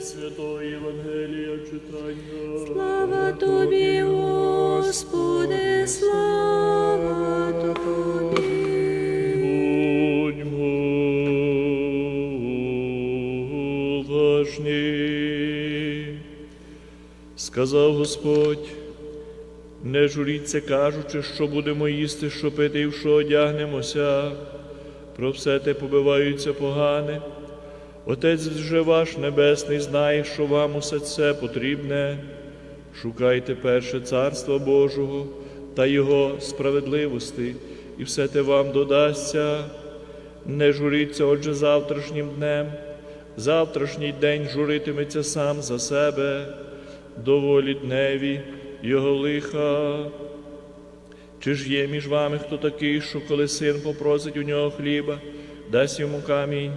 Святого Євангелія читання. Слава тобі, Господи, слава тобі. Будьмо уважні. Сказав Господь, не журіться, кажучи, що будемо їсти, що пити і в що одягнемося. Про все те побиваються погане. Отець же ваш Небесний знає, що вам усе це потрібне. Шукайте перше царство Божого та Його справедливості, і все те вам додасться. Не журіться, отже, завтрашнім днем. Завтрашній день журитиметься сам за себе, доволі дневі його лиха. Чи ж є між вами хто такий, що коли син попросить у нього хліба, дасть йому камінь,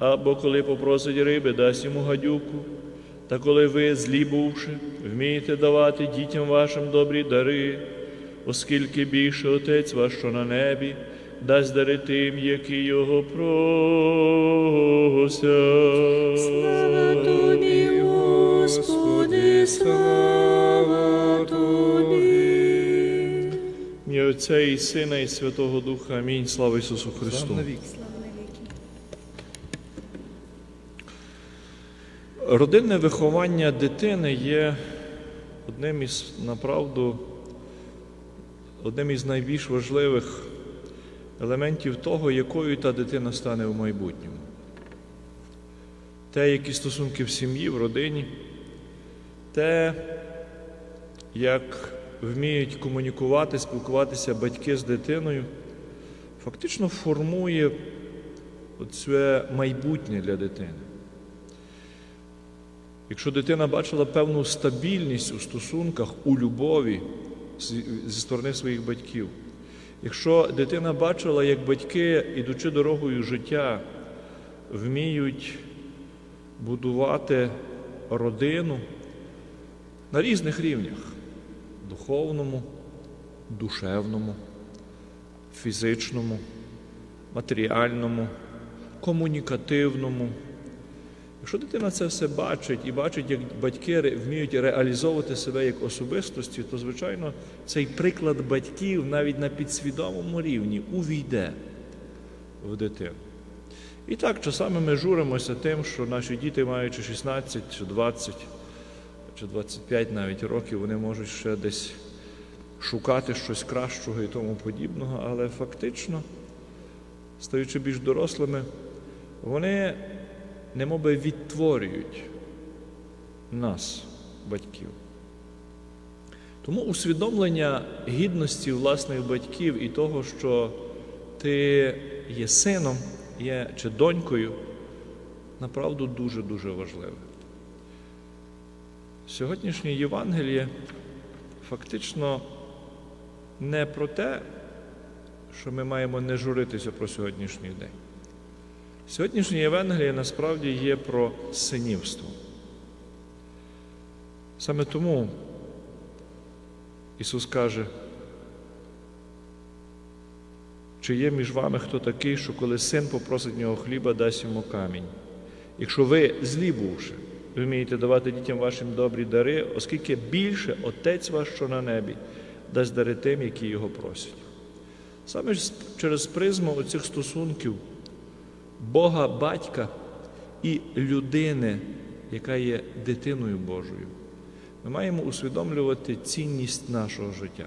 або коли попросить риби, дасть йому гадюку? Та коли ви, злі бувши, вмієте давати дітям вашим добрі дари, оскільки більше Отець ваш, що на небі, дасть дари тим, які його просять. Слава тобі, Господи, слава тобі. Ім'я Отця і Сина, і Святого Духа. Амінь. Слава Ісусу Христу. Родинне виховання дитини є одним із направду, одним із найбільш важливих елементів того, якою та дитина стане в майбутньому. Те, які стосунки в сім'ї, в родині, те, як вміють комунікувати, спілкуватися батьки з дитиною, фактично формує це майбутнє для дитини. Якщо дитина бачила певну стабільність у стосунках, у любові зі сторони своїх батьків, якщо дитина бачила, як батьки, ідучи дорогою життя, вміють будувати родину на різних рівнях духовному, душевному, фізичному, матеріальному, комунікативному. Якщо дитина це все бачить і бачить, як батьки вміють реалізовувати себе як особистості, то, звичайно, цей приклад батьків навіть на підсвідомому рівні увійде в дитину. І так, часами ми журимося тим, що наші діти, маючи 16 чи 20 чи 25 навіть років, вони можуть ще десь шукати щось кращого і тому подібного, але фактично, стаючи більш дорослими, вони немоби відтворюють нас, батьків. Тому усвідомлення гідності власних батьків і того, що ти є сином, є чи донькою, направду дуже-дуже важливе. Сьогоднішнє Євангеліє фактично не про те, що ми маємо не журитися про сьогоднішній день. Сьогоднішнє Євангеліє насправді є про синівство. Саме тому Ісус каже, чи є між вами хто такий, що коли син попросить нього хліба, дасть йому камінь. Якщо ви злі бувши, вмієте давати дітям вашим добрі дари, оскільки більше Отець ваш, що на небі, дасть дари тим, які його просять. Саме через призму оцих стосунків Бога батька і людини, яка є дитиною Божою, ми маємо усвідомлювати цінність нашого життя.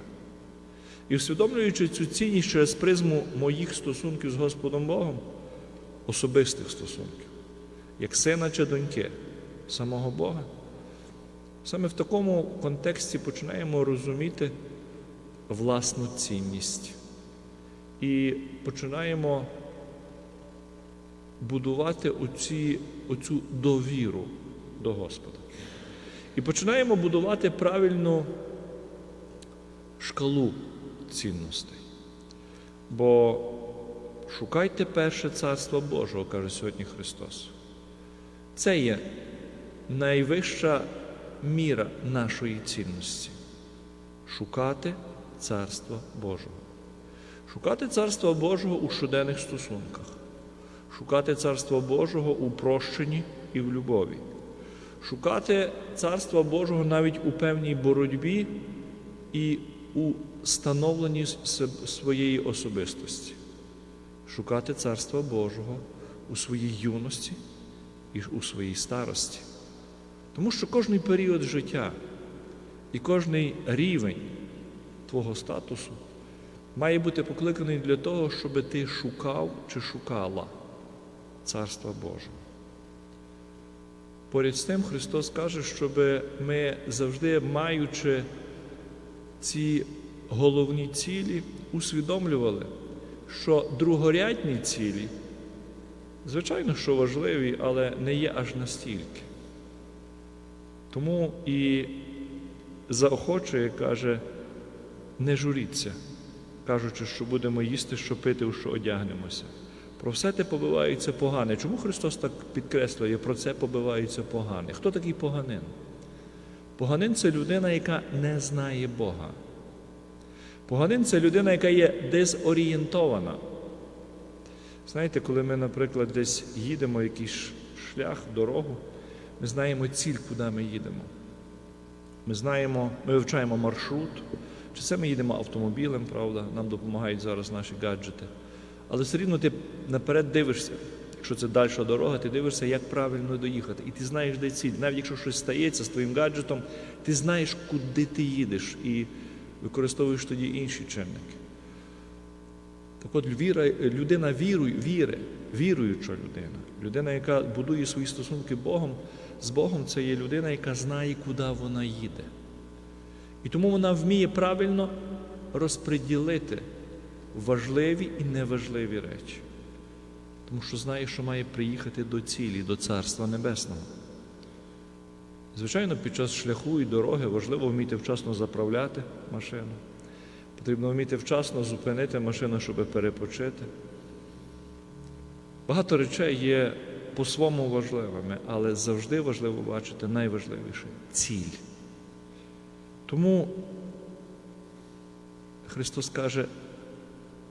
І усвідомлюючи цю цінність через призму моїх стосунків з Господом Богом, особистих стосунків, як сина чи доньки, самого Бога, саме в такому контексті починаємо розуміти власну цінність і починаємо будувати оці, оцю довіру до Господа. І починаємо будувати правильну шкалу цінностей. Бо шукайте перше царство Божого, каже сьогодні Христос. Це є найвища міра нашої цінності. Шукати царство Божого. Шукати царство Божого у щоденних стосунках, шукати царство Божого у прощенні і в любові, Шукати Царства Божого навіть у певній боротьбі і у становленні своєї особистості. Шукати Царства Божого у своїй юності і у своїй старості. Тому що кожний період життя і кожний рівень твого статусу має бути покликаний для того, щоб ти шукав чи шукала Царства Божого. Поряд з тим Христос каже, щоб ми завжди, маючи ці головні цілі, усвідомлювали, що другорядні цілі, звичайно, що важливі, але не є аж настільки. Тому і заохочує, каже, не журіться, кажучи, що будемо їсти, що пити, у що одягнемося. Про все те побивається погане. Чому Христос так підкреслює, про це побивається погане? Хто такий поганин? Поганин це людина, яка не знає Бога. Поганин це людина, яка є дезорієнтована. Знаєте, коли ми, наприклад, десь їдемо якийсь шлях, дорогу, ми знаємо ціль, куди ми їдемо. Ми знаємо, ми вивчаємо маршрут, чи це ми їдемо автомобілем, правда, нам допомагають зараз наші гаджети. Але все рівно ти наперед дивишся, якщо це дальша дорога, ти дивишся, як правильно доїхати. І ти знаєш, де ціль. Навіть якщо щось стається з твоїм гаджетом, ти знаєш, куди ти їдеш, і використовуєш тоді інші чинники. Так от віра, людина вірує, віри, віруюча людина, людина, яка будує свої стосунки Богом, з Богом, це є людина, яка знає, куди вона їде. І тому вона вміє правильно розподілити важливі і неважливі речі. Тому що знає, що має приїхати до цілі, до Царства Небесного. Звичайно, під час шляху і дороги важливо вміти вчасно заправляти машину. Потрібно вміти вчасно зупинити машину, щоб перепочити. Багато речей є по-своєму важливими, але завжди важливо бачити найважливіше ціль. Тому Христос каже,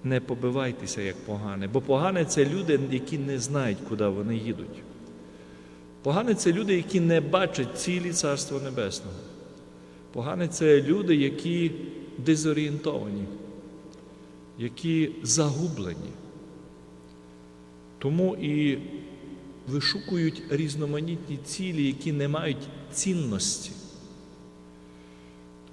не побивайтеся як погане, бо погане це люди, які не знають, куди вони їдуть. Погане це люди, які не бачать цілі Царства Небесного. Погане це люди, які дезорієнтовані, які загублені. Тому і вишукують різноманітні цілі, які не мають цінності.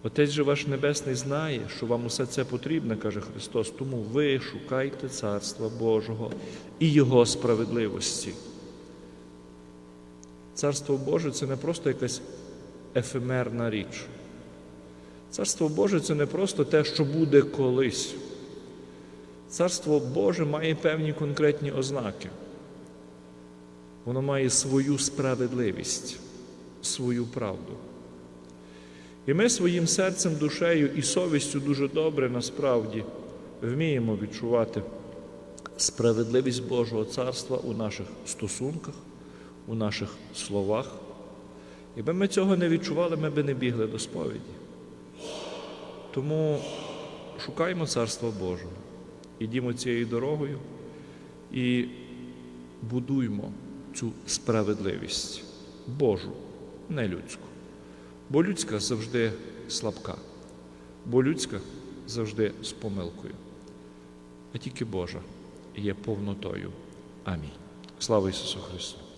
Отець же ваш Небесний знає, що вам усе це потрібно, каже Христос, тому ви шукайте Царства Божого і Його справедливості. Царство Боже це не просто якась ефемерна річ. Царство Боже це не просто те, що буде колись. Царство Боже має певні конкретні ознаки. Воно має свою справедливість, свою правду. І ми своїм серцем, душею і совістю дуже добре насправді вміємо відчувати справедливість Божого царства у наших стосунках, у наших словах. Якби ми цього не відчували, ми би не бігли до сповіді. Тому шукаємо Царства Божого, ідімо цією дорогою і будуємо цю справедливість Божу, не людську. Бо людська завжди слабка, бо людська завжди з помилкою. А тільки Божа є повнотою. Амінь. Слава Ісусу Христу!